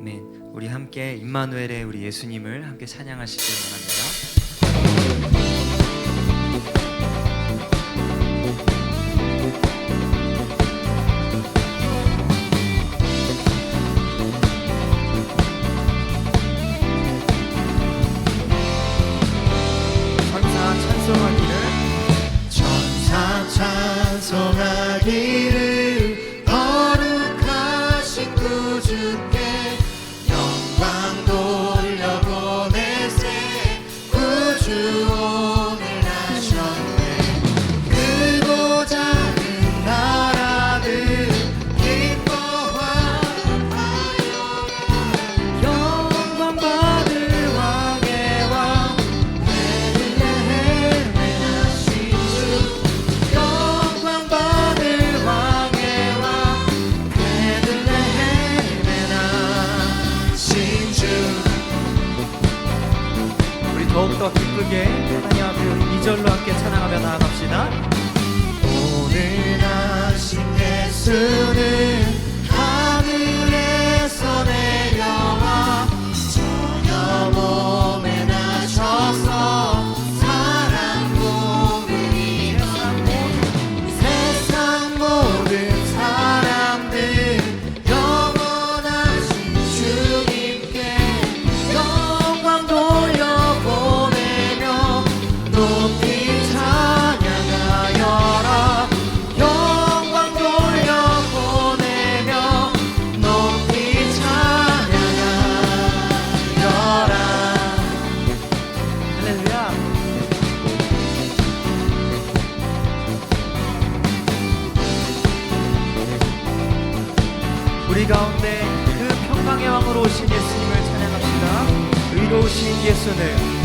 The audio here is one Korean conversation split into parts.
아멘. 우리 함께 임마누엘의 우리 예수님을 함께 찬양하시길 원합니다. 우리 가운데 그 평강의 왕으로 오신 예수님을 찬양합시다. 의로우신 예수는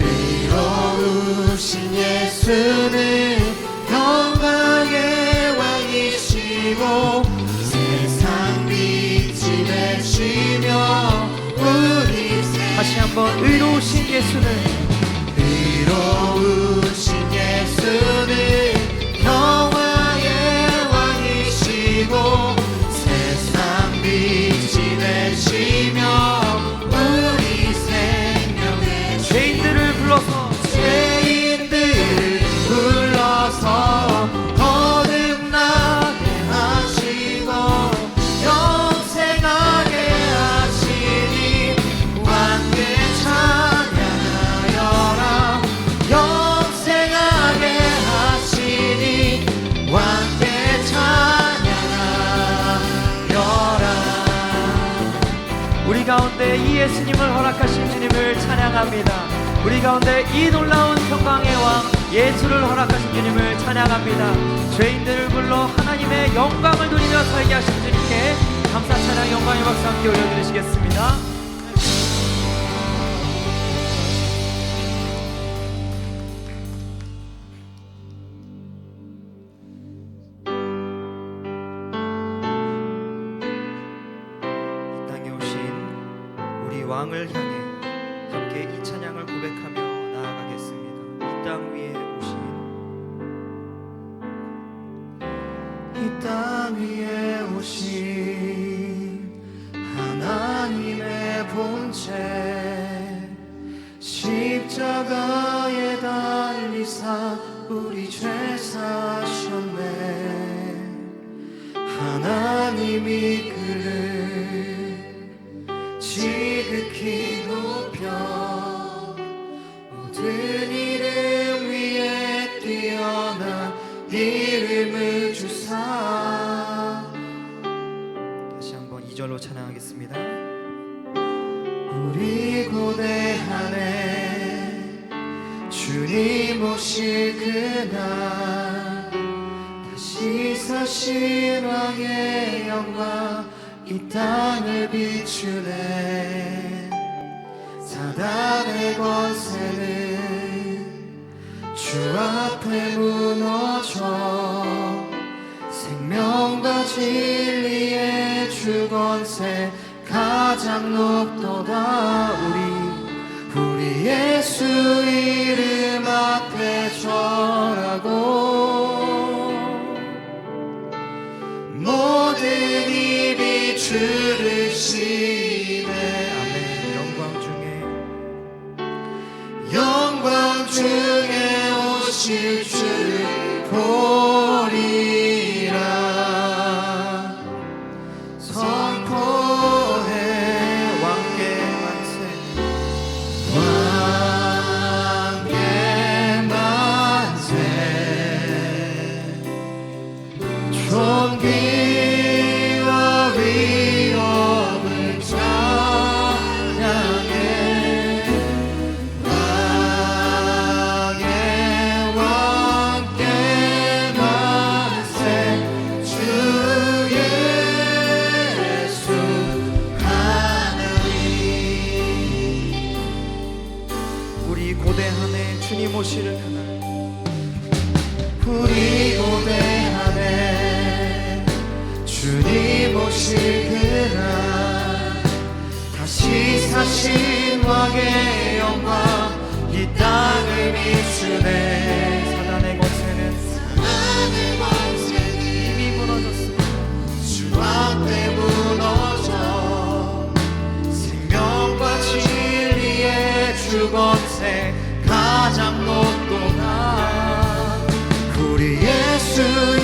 의로우신 예수는 영광의 왕이시고 세상 빛이 되시며 우리 다시 한번 의로우신 예수는 의로우신 예수는 가운데 이 예수님을 허락하신 주님을 찬양합니다. 우리 가운데 이 놀라운 평강의 왕 예수를 허락하신 주님을 찬양합니다. 죄인들을 불러 하나님의 영광을 누리며 살게 하신 주님께 감사 찬양 영광의 박수 함께 올려드리시겠습니다. 땅 위에 오신 하나님의 본체 십자가에 달리사 우리 죄 사셨네. 하나님이 그를 지극히 높여 2절로 찬양하겠습니다. 우리 고대하네 주님 오실 그날 다시 사신 왕의 영광 이 땅을 비추네 사단의 권세는 주 앞에 무너져 생명과 진리의 주권세 가장 높도다 대신 왕의 영광 이 땅을 비추네. 사단의 권세는 사단의 권세는 이미 무너졌어 주앞 때 무너져 생명과 진리의 주권세 가장 높도다. 우리 예수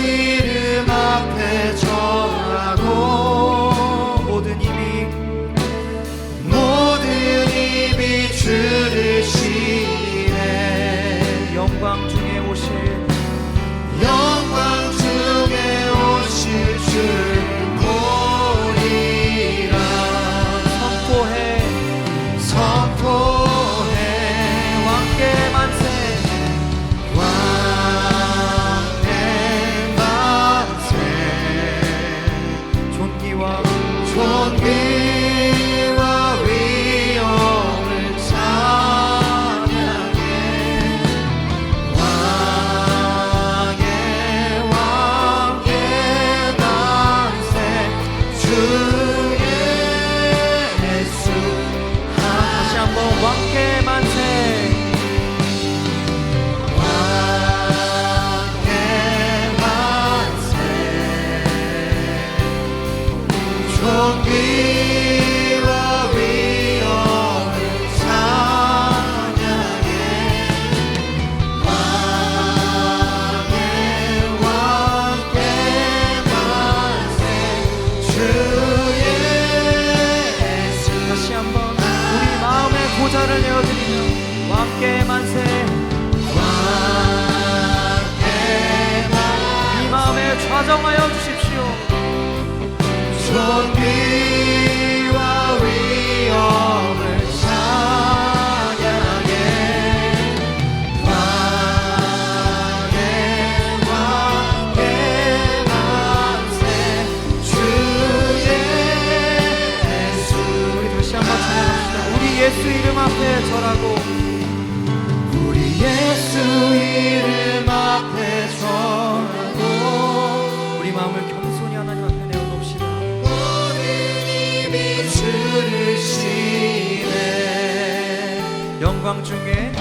영광 중에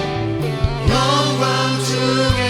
영광 중에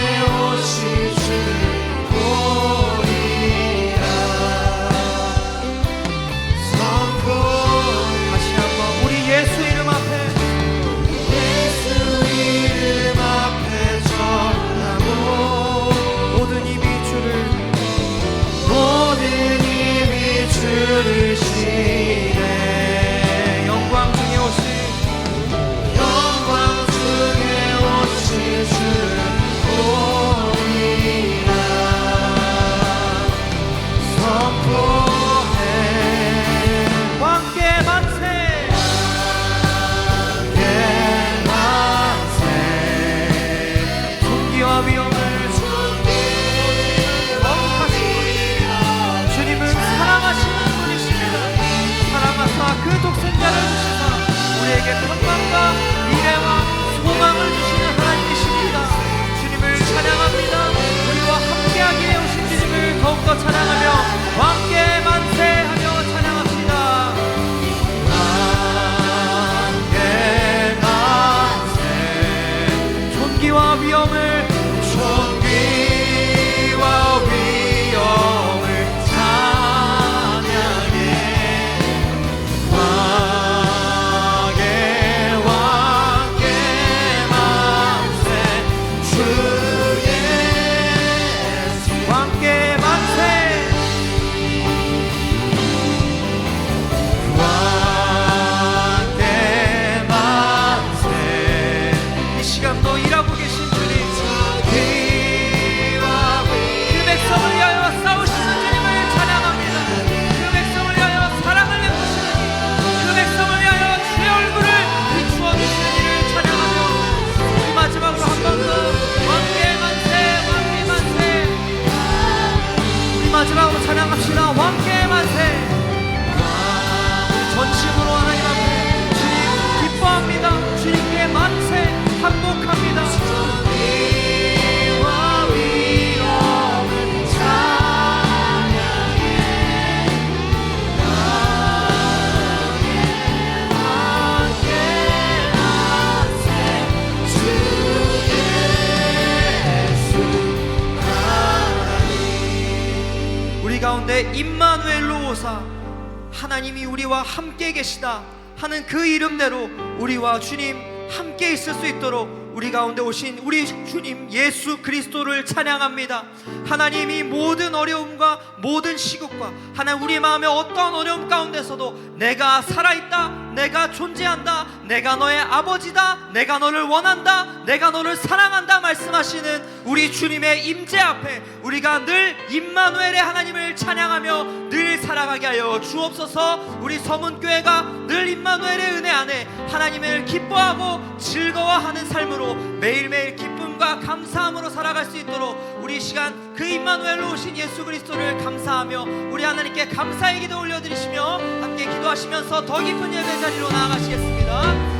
하나님이 우리와 함께 계시다 하는 그 이름대로 우리와 주님 함께 있을 수 있도록 우리 가운데 오신 우리 주님 예수 그리스도를 찬양합니다. 하나님이 모든 어려움과 모든 시국과 하나님 우리 마음의 어떠한 어려움 가운데서도 내가 살아있다, 내가 존재한다, 내가 너의 아버지다, 내가 너를 원한다, 내가 너를 사랑한다 말씀하시는 우리 주님의 임재 앞에 우리가 늘 임마누엘의 하나님을 찬양하며 늘 살아가게 하여 주옵소서. 우리 서문교회가 늘 임마누엘의 은혜 안에 하나님을 기뻐하고 즐거워하는 삶으로 매일매일 기쁨과 감사함으로 살아갈 수 있도록 우리 이 시간 그 임마누엘로 오신 예수 그리스도를 감사하며 우리 하나님께 감사의 기도 올려드리시며 함께 기도하시면서 더 깊은 예배 자리로 나아가시겠습니다.